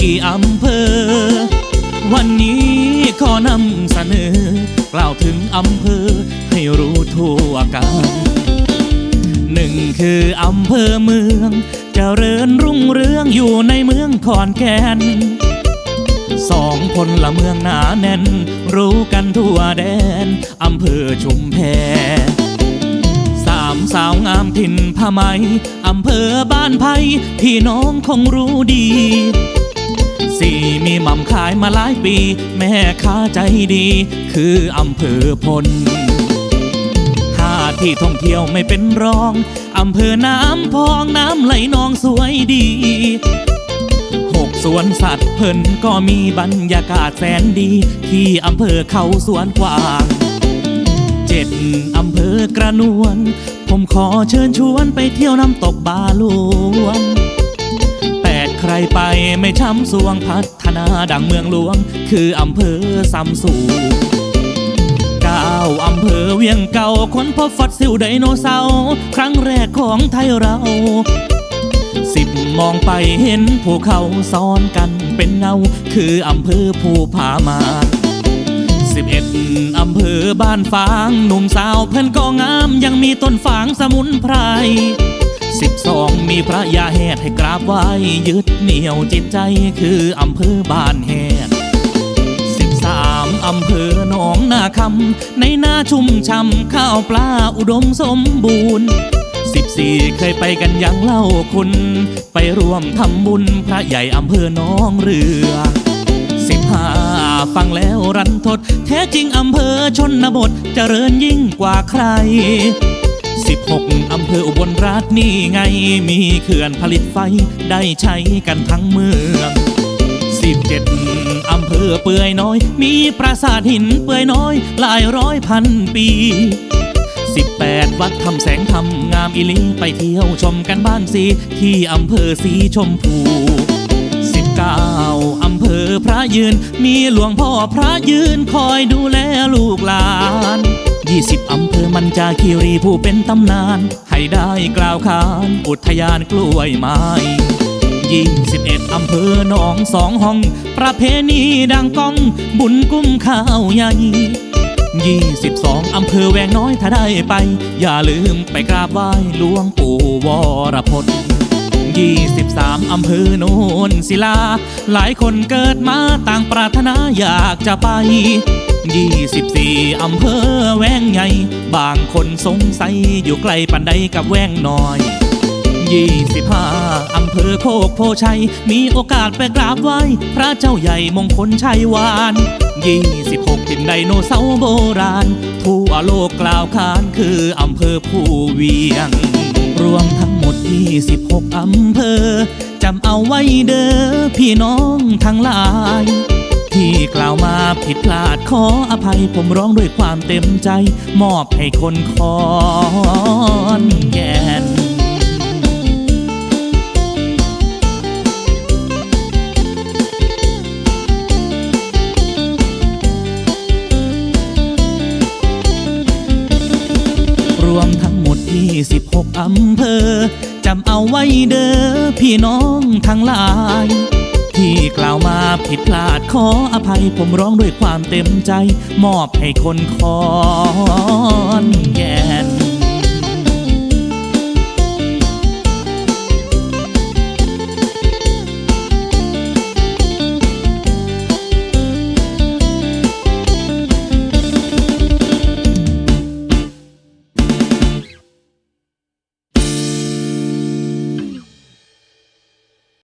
กี่อำเภอ วันนี้ขอนำเสนอ กล่าวถึงอำเภอให้รู้ทั่วกันหนึ่งคืออำเภอเมืองเจริญรุ่งเรืองอยู่ในเมืองขอนแก่นสองพลละเมืองหนาแน่น รู้กันทั่วแดนอำเภอชุมแพสามสาวงามถิ่นผ้าไหมอำเภอบ้านไผ่พี่น้องคงรู้ดี สี่มีหม่ำขายมาหลายปี แม่ค้าใจดี คืออำเภอพลห้าที่ท่องเที่ยวไม่เป็นรองอำเภอน้ำพองน้ำไหลนองสวยดีหกสวนสัตว์เพิ่นก็มีบรรยากาศแสนดี ที่อำเภอเขาสวนกวางเจ็ดอำเภอกระนวลผมขอเชิญชวนไปเที่ยวน้ำตกบาหลวง ใครไปไม่ช้ำสวงพัฒนาดังเมืองหลวง คืออำเภอซัมสูเก้าอำเภอเวียงเก่าค้นพบฟอสซิลไดโนเสาร์ครั้งแรกของไทยเราสิบมองไปเห็นภูเขาซ้อนกันเป็นเงา คืออำเภอภูผามาสิบเอ็ดอำเภอบ้านฟาง หนุ่มสาวเพื่อนก็งามยังมีต้นฝางสมุนไพร องมีพระยาแหดให้กราบไหว้ ยึดเหนี่ยวจิตใจคืออำเภอบ้านแหดสิบสามอำเภอหนองนาคำในนาชุ่มช่ำข้าวปลาอุดมสมบูรณ์สิบสี่เคยไปกันยังเล่าคุณ ไปร่วมทำบุญพระใหญ่อำเภอหน้องเรือสิบห้าฟังแล้วรันทด แท้จริงอำเภอชนบทเจริญยิ่งกว่าใครสิบหก อำเภออุบลราชนี่ไง มีเขื่อนผลิตไฟได้ใช้กันทั้งเมืองสิบเจ็ดอำเภอเปื่อยน้อย มีปราสาทหินเปื่อยน้อย หลายร้อยพันปีสิบแปดวัดทำแสงธรรมงามอิลีไปเที่ยวชมกันบ้างสิ ที่อำเภอสีชมพูสิบเก้าอำเภอพระยืน มีหลวงพ่อพระยืนคอยดูแลลูกหลาน ยี่สิบอำเภอมันจาคีรีผู้เป็นตำนาน ให้ได้กล่าวขานอุทยานกล้วยไม้ยี่สิบเอ็ดอำเภอหนองสองห้อง ประเพณีดังก้อง บุญกุ้มข้าวใหญ่ยี่สิบสองอำเภอแวงน้อยถ้าได้ไป อย่าลืมไปกราบไหว้หลวงปู่วรพจน์ยี่สิบสามอำเภอโนนศิลา หลายคนเกิดมาต่างปรารถนาอยากจะไป ยี่สิบสี่อำเภอแวงใหญ่ บางคนสงสัยอยู่ไกลปันใดกับแวงน้อยยี่สิบห้าอำเภอโคกโพชัย มีโอกาสไปกราบไหว้ พระเจ้าใหญ่มงคลชัยวานยี่สิบหกถิ่นไดโนเสาร์โบราณ ทั่วโลกกล่าวขานคืออำเภอผู้เวียง รวมทั้งหมด 26 อำเภอจำเอาไว้เด้อพี่น้องทั้งหลาย ที่กล่าวมาผิดพลาดขออภัยผมร้องด้วยความเต็มใจ มอบให้คนคอนแก่นรวมทั้งหมด 26 อำเภอ จำเอาไว้เด้อพี่น้องทั้งหลาย ที่กล่าวมาผิดพลาดขออภัยผมร้องด้วยความเต็มใจ มอบให้คนคอนแก่น